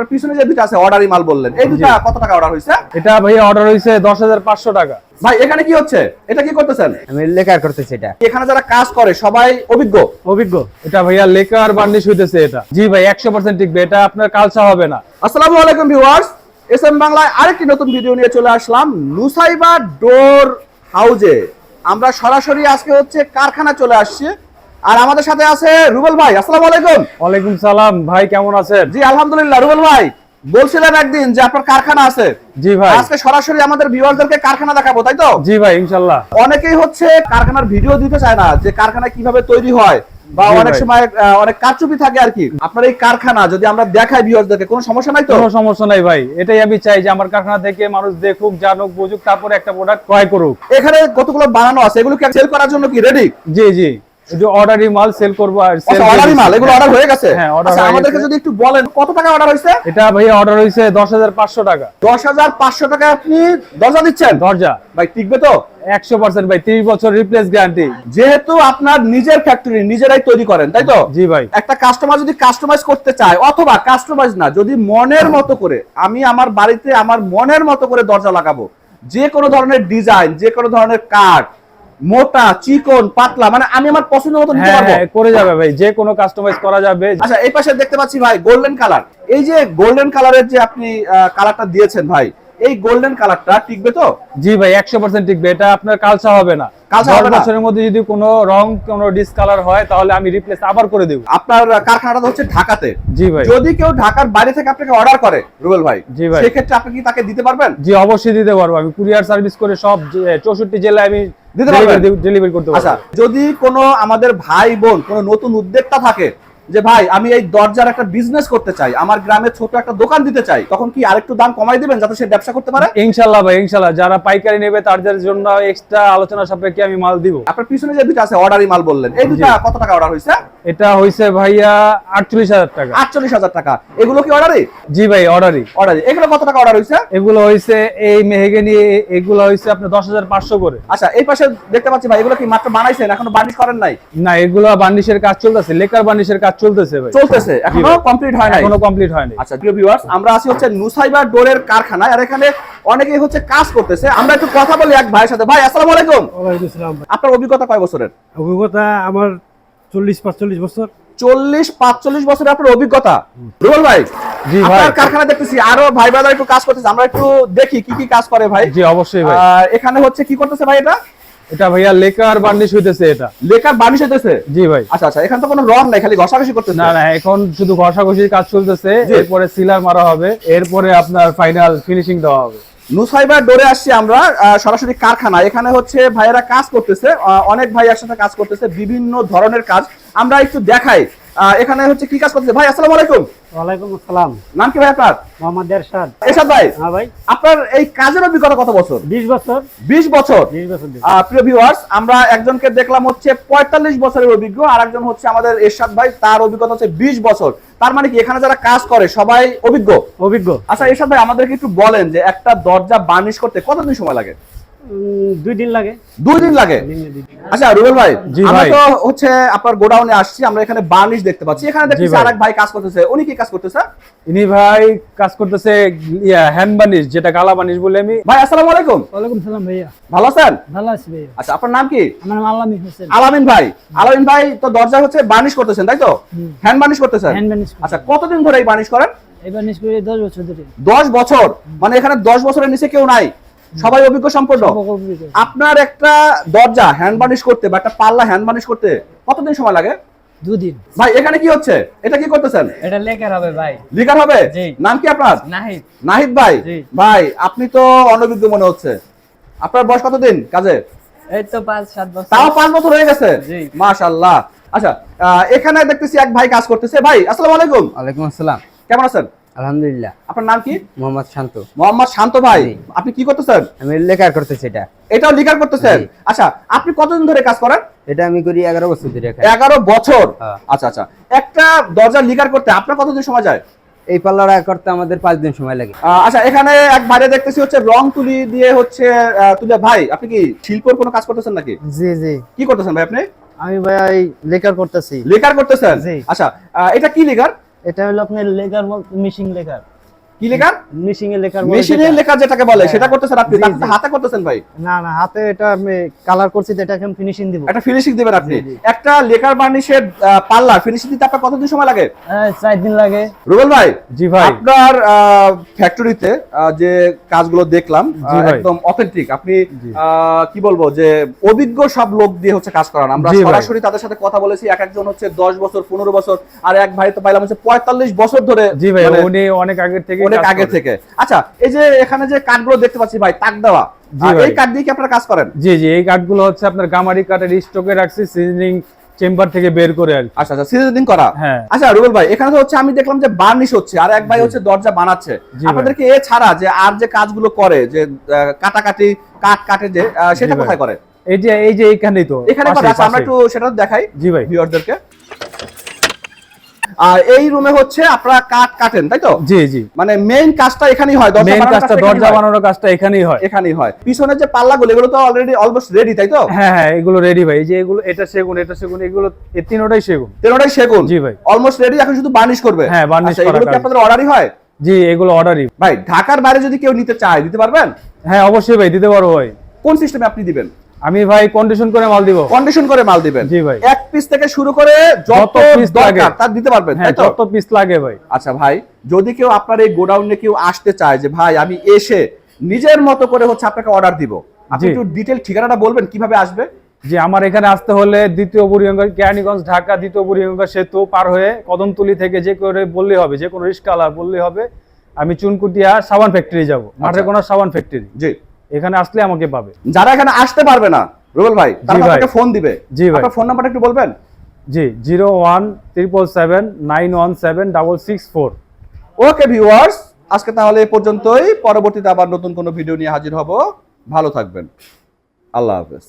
আপনার পিছনে যে দুটো আছে অর্ডারি মাল বললেন। এই দুটো কত টাকা অর্ডার হয়েছে? এটা ভাইয়া অর্ডার হয়েছে দশ হাজার পাঁচশো টাকা। ভাই এখানে কি হচ্ছে? এটা কি করতেছেন? আমি লেকার করতেছি এটা। এখানে যারা কাজ করে সবাই অভিজ্ঞ? অভিজ্ঞ। এটা ভাইয়া লেকার বার্নিশ হইতেছে এটা। জি ভাই একশো পার্সেন্ট টিকবে। এটা আপনার কালচা হবে না। আসসালামু আলাইকুম ভিউয়ার্স এস এম বাংলায় আরেকটি নতুন ভিডিও নিয়ে চলে আসলাম নুসাইবা ডোর হাউজে আমরা সরাসরি আজকে হচ্ছে কারখানা চলে আসছি। আর আমাদের সাথে আছে রুবেল ভাই আসসালামু আলাইকুম। ওয়ালাইকুম সালাম ভাই কেমন আছেন? জি আলহামদুলিল্লাহ রুবেল ভাই বলছিলেন একদিন যে আপনার কারখানা আছে। জি ভাই। আজকে সরাসরি আমাদের ভিউয়ারদেরকে কারখানা দেখাবো তাই তো? জি ভাই ইনশাল্লাহ। অনেকেই হচ্ছে কারখানার ভিডিও দিতে চায় না যে কারখানা কীভাবে তৈরি হয় বা অনেক সময় অনেক কারচুপি থাকে আর কি। আপনার এই কারখানা যদি আমরা দেখাই ভিউয়ারদেরকে কোনো সমস্যা নাই তো? কোনো সমস্যা নাই ভাই এটাই আমি চাই যে আমার কারখানা থেকে মানুষ দেখুক জানুক বুঝুক তারপরে একটা প্রোডাক্ট ক্রয় করুক। এখানে কতগুলো বানানো আছে এগুলো কি সেল করার জন্য কি রেডি জি জি। যে অর্ডারি মাল সেল করব আর sell অর্ডারই মাল এগুলো অর্ডার হয়ে গেছে? হ্যাঁ, order আচ্ছা আমাদেরকে যদি একটু বলেন কত টাকা অর্ডার হয়েছে? এটা ভাইয়া অর্ডার হাজার পাঁচশো টাকা। দশ হাজার পাঁচশো টাকা আপনি দরজা দিচ্ছেন? দরজা। ভাই টিকবে তো? একশো পার্সেন্ট ভাই তিরিশ বছর রিপ্লেস গ্যারান্টি যেহেতু আপনার নিজের ফ্যাক্টরি নিজেরাই তৈরি করেন তাই তো? জি ভাই। একটা কাস্টমার যদি কাস্টমাইজ করতে চায় অথবা কাস্টমাইজ না যদি মনের মতো করে আমি আমার বাড়িতে আমার মনের মতো করে দরজা লাগাবো যে কোনো ধরনের ডিজাইন যে কোনো ধরনের কাঠ মোটা চিকন পাতলা মানে আমি আমার পছন্দ মতো নিতে হ্যাঁ পারব। করে যাবে ভাই যে কোনো কাস্টমাইজ করা যাবে। আচ্ছা এই পাশে দেখতে পাচ্ছি ভাই গোল্ডেন কালার এই যে গোল্ডেন কালারের যে আপনি কালারটা দিয়েছেন ভাই এই গোল্ডেন কালারটা টিকবে তো? জি ভাই একশো পার্সেন্ট টিকবে। এটা আপনার কালচা হবে না। কালচা হবে বছরের মধ্যে যদি কোনো রং কোনো ডিসকালার হয় তাহলে আমি রিপ্লেস আবার করে দেবো। আপনার কারখানাটা হচ্ছে ঢাকাতে। জি ভাই। যদি কেউ ঢাকার বাইরে থেকে আপনাকে অর্ডার করে রুবেল ভাই জি ভাই। সেক্ষেত্রে আপনি কি তাকে দিতে পারবেন? জি অবশ্যই দিতে পারব। আমি কুরিয়ার সার্ভিস করে সব চৌষট্টি জেলায় আমি দিতে পারবেন? ডেলিভারি করতে আচ্ছা পারব যদি কোনো আমাদের ভাই বোন কোনো নতুন উদ্যোক্তা থাকে যে ভাই আমি এই দরজার একটা বিজনেস করতে চাই আমার গ্রামে ছোট একটা দোকান দিতে চাই তখন কি আরেকটু দাম কমাই দিবেন যাতে সে ব্যবসা করতে পারে? ইনশাল্লাহ ভাই ইনশাল্লাহ। যারা পাইকারি নেবে তাদের জন্য এক্সট্রা আলোচনা সাপেক্ষে আমি মাল দিব। আপনার পিছনে যে দুটো আছে অর্ডারি মাল বললেন এই দুটা কত টাকা অর্ডার হয়েছে এটা হয়েছে ভাইয়া আটচল্লিশ হাজার টাকা। আটচল্লিশ হাজার টাকা। এগুলো কি অর্ডারই জি ভাই অর্ডারই অর্ডারই এগুলো কত টাকা অর্ডার হয়েছে এগুলো হয়েছে এই মেহেগেনি এগুলো হয়েছে আপনার দশ হাজার পাঁচশো করে। আচ্ছা এই পাশে দেখতে পাচ্ছি ভাই এগুলো কি মাত্র বানাইছেন এখনও বার্নিশ করেন নাই? না এগুলো বার্নিশের কাজ চলতেছে লেকার বার্নিশের কাজ চলতেছে ভাই। চলতেছে এখনও কমপ্লিট হয় নাই? এখনও কমপ্লিট হয়নি। আচ্ছা প্রিয় ভিউয়ার্স আমরা আছি হচ্ছে নুসাইবার ডোরের কারখানায় আর এখানে অনেকেই হচ্ছে কাজ করতেছে। আমরা একটু কথা বলি এক ভাইয়ের সাথে। ভাই আসসালামু আলাইকুম। ওয়ালাইকুম আসসালাম ভাই। আপনার অভিজ্ঞতা কয় বছরের? অভিজ্ঞতা আমার চল্লিশ পাঁচচল্লিশ বছর। চল্লিশ পাঁচচল্লিশ বছরের আপনার অভিজ্ঞতা? ভাই ভাই। আপনার কারখানা দেখতেছি আরও ভাই একটু কাজ করতেছে। আমরা একটু দেখি কি কি কাজ করে ভাই। জি অবশ্যই ভাই। এখানে হচ্ছে কি করতেছে ভাই এটা? এটা ভাইয়া লেকার বার্নিশ হইতেছে এটা। লেখার বার্নিশ হইতেছে? জি ভাই। আচ্ছা আচ্ছা এখন তো কোনো রং নাই খালি ঘষাঘষি করতেছে। না না এখন শুধু ঘষাঘষির কাজ চলতেছে। এরপরে সিলার মারা হবে এরপরে আপনার ফাইনাল ফিনিশিং দেওয়া হবে। নুসাইবার ডোরে আসছি আমরা সরাসরি কারখানা। এখানে হচ্ছে ভাইয়েরা কাজ করতেছে অনেক ভাই একসাথে কাজ করতেছে বিভিন্ন ধরনের কাজ। আমরা একটু দেখাই এখানে হচ্ছে কি কাজ করতেছে? ভাই আসসালামু আলাইকুম। ওয়ালাইকুম আসসালাম। নাম কি ভাই আপনার? মোহাম্মদ এরশাদ। এরশাদ ভাই হ্যাঁ ভাই। আপনার এই কাজের অভিজ্ঞতা কত বছর? বিশ বছর। বিশ বছর? বিশ বছর দিন। প্রিয় ভিউয়ার্স আমরা একজনকে দেখলাম হচ্ছে পঁয়তাল্লিশ বছরের অভিজ্ঞ আর একজন হচ্ছে আমাদের এরশাদ ভাই তার অভিজ্ঞতা হচ্ছে বিশ বছর। তার মানে কি এখানে যারা কাজ করে সবাই অভিজ্ঞ? অভিজ্ঞ। আচ্ছা এরশাদ ভাই আমাদেরকে একটু বলেন যে একটা দরজা বার্নিশ করতে কতদিন সময় লাগে? দুই দিন লাগে। দুই দিন লাগে? দিনে দুই দিন। আচ্ছা রুবেল ভাই আমরা তো হচ্ছে আপনার গোডাউনে আসছি আমরা এখানে বার্নিশ দেখতে পাচ্ছি। এখানে দেখতেছি আরেক ভাই কাজ করতেছে। উনি কি কাজ করতেছে? ইনি ভাই কাজ করতেছে হ্যান্ড বার্নিশ যেটা গালা বার্নিশ বলে আমি। ভাই আসসালামু আলাইকুম। ওয়ালাইকুম সালাম ভাইয়া। ভালো আছেন? ভালো আছি ভাইয়া। আচ্ছা আপনার নাম কি? আমার নাম আল্লাহ হোসেন। আলামিন ভাই। আলামিন ভাই তো দরজা হচ্ছে বার্নিশ করতেছেন তাই তো? হ্যান্ড বার্নিশ করতেছেন? হ্যান্ড আচ্ছা কতদিন ধরে এই বার্নিশ করেন? করে দশ বছর ধরে। দশ বছর? মানে এখানে দশ বছরের নিচে কেউ নাই? সবাই অভিজ্ঞ সম্পন্ন। আপনার একটা দরজা হ্যান্ড বার্নিশ করতে বা একটা পাল্লা হ্যান্ড বার্নিশ করতে কতদিন সময় লাগে? দুদিন। ভাই এখানে কি হচ্ছে? এটা কি করতেছেন? এটা লেকার হবে ভাই। লিখার হবে? নাম কি আপনার? নাহিদ। নাহিদ ভাই। ভাই আপনি তো অনভিজ্ঞ মনে হচ্ছে। আপনার বয়স কতদিন কাজে? এই তো পাঁচ সাত বছর। তাও পাঁচ বছর হয়ে গেছে? জি। মাশাল্লাহ আচ্ছা আহ, এখানে দেখতেছি এক ভাই কাজ করতেছে। ভাই আসসালামু আলাইকুম। ওয়ালাইকুম আসসালাম। কেমন আছেন? আলহামদুলিল্লাহ। আপনার নাম কি? মোহাম্মদ শান্ত। মোহাম্মদ শান্ত ভাই আপনি কি করতেছেন? আমি লেকার করতেছি এটা। এটাও লিখার করতেছেন? আচ্ছা আপনি কতদিন ধরে কাজ করেন? এটা আমি করি এগারো বছর ধরে এগারো বছর? হ্যাঁ। আচ্ছা আচ্ছা। একটা দরজা লিখার করতে আপনার কতদিন সময় যায়? এই পাল্লাটা করতে আমাদের পাঁচ দিন সময় লাগে। আচ্ছা এখানে এক বাইরে দেখতেছি হচ্ছে রং তুলি দিয়ে হচ্ছে আহ, তুলে। ভাই আপনি কি শিল্পর কোনো কাজ করতেছেন নাকি? জি জি। কি করতেছেন ভাই আপনি? আমি ভাই এই লেকার করতেছি। লেকার করতেছেন? জি। আচ্ছা আহ, এটা কি লেকার এটা হলো আপনার লেগার মিশিং লেকার কি লেখার? মিশিং মেশিনে লেখা যেটাকে বলে হ্যাঁ। সেটা করতেছেন আপনি। হাতে করতেছেন ভাই? না না হাতে এটা আমি কালার করছি এটা এখন ফিনিশিং দিব। একটা ফিনিশিং দিবেন আপনি। একটা লেকার বার্নিশের পাল্লা ফিনিশিং দিতে আপনার কতদিন সময় লাগে? চার দিন লাগে। রুবেল ভাই জি ভাই। আপনার ফ্যাক্টরিতে যে কাজগুলো দেখলাম। একদম অথেন্টিক আপনি কি বলব যে অভিজ্ঞ সব লোক দিয়ে হচ্ছে কাজ করান। আমরা সরাসরি তাদের সাথে কথা বলেছি এক একজন হচ্ছে দশ বছর পনেরো বছর আর এক ভাই তো পাইলাম হচ্ছে পঁয়তাল্লিশ বছর ধরে জি ভাই মানে উনি অনেক আগে থেকে অনেক আগে থেকে। আচ্ছা এই যে এখানে যে কাঠগুলো দেখতে পাচ্ছি ভাই তাক দেওয়া। এই কাঠ দিয়ে কি আপনারা কাজ করেন? জি জি এই কাঠগুলো হচ্ছে আপনার গামারি কাঠের স্টকে রাখছি সিজনিং চেম্বার থেকে বের করে আর আচ্ছা আচ্ছা সিজনিং করা। হ্যাঁ। আচ্ছা রুবেল ভাই এখানে তো হচ্ছে আমি দেখলাম যে বার্নিশ হচ্ছে আর এক ভাই হচ্ছে দরজা বানাচ্ছে। আপনাদেরকে এ ছাড়া যে আর যে কাজগুলো করে যে কাটাকাটি কাট কাটে যে সেটা। কোথায় করে এই যে এই যে এইখানেই তো এখানে আমরা একটু সেটা দেখাই জি ভাই। ভিউয়ারদেরকে আর এই রুমে হচ্ছে আপনারা কাট কাটেন তাই তো? জি জি। মানে মেইন কাজটা এখানেই হয় দরজা মেইন কাজটা দরজা হয়। বানানোর কাজটা এখানেই হয়। এখানেই হয়। পিছনের যে পাল্লাগুলো এগুলো তো অলরেডি অলমোস্ট রেডি তাই তো? হ্যাঁ হ্যাঁ এগুলো রেডি ভাই। এই যে এগুলো এটা সেগুন এটা সেগুন এগুলো এই তিনোটাই সেগুন। তেরোটাই সেগুন? জি ভাই। অলমোস্ট রেডি এখন শুধু বার্নিশ করবে? হ্যাঁ, বার্নিশ আচ্ছা, করা এগুলো কি। আপনাদের অর্ডারই হয়? জি এগুলো অর্ডারই ভাই ঢাকার বাইরে যদি কেউ নিতে চায় দিতে পারবেন? হ্যাঁ অবশ্যই ভাই দিতে পারব ভাই। কোন সিস্টেমে আপনি দিবেন? আমি ভাই কন্ডিশন করে মাল দিব। কন্ডিশন করে মাল দিবেন। জি ভাই। এক পিস থেকে শুরু করে যত দরকার লাগে। তার দিতে পারবেন হ্যাঁ তাই তো? যত পিস লাগে ভাই। আচ্ছা ভাই যদি কেউ আপনার এই গোডাউনে কেউ আসতে চায় যে ভাই আমি এসে নিজের মতো করে হচ্ছে আপনাকে অর্ডার দিব। আপনি একটু ডিটেল ঠিকানাটা বলবেন কীভাবে আসবে? যে আমার এখানে আসতে হলে দ্বিতীয় বুড়িগঙ্গা কেরানীগঞ্জ ঢাকা দ্বিতীয় বুড়িগঙ্গা সেতু পার হয়ে কদমতলি থেকে যে করে বললেই হবে যে কোনো রিস্কালার বললেই হবে। আমি চুনকুটিয়া সাবান ফ্যাক্টরি যাব। মাঠে কোনো সাবান ফ্যাক্টরি জি। এখানে আসলে আমাকে পাবে। যারা এখানে আসতে পারবে না রুবেল ভাই তারা আপনাকে ফোন দিবে। জি ভাই। আপনার ফোন নাম্বারটা একটু বলবেন? জি zero one triple seven nine one seven double six four okay viewers আজকে তাহলে এ পর্যন্তই। পরবর্তীতে আবার নতুন কোনো ভিডিও নিয়ে হাজির হব। ভালো থাকবেন। আল্লাহ হাফেজ।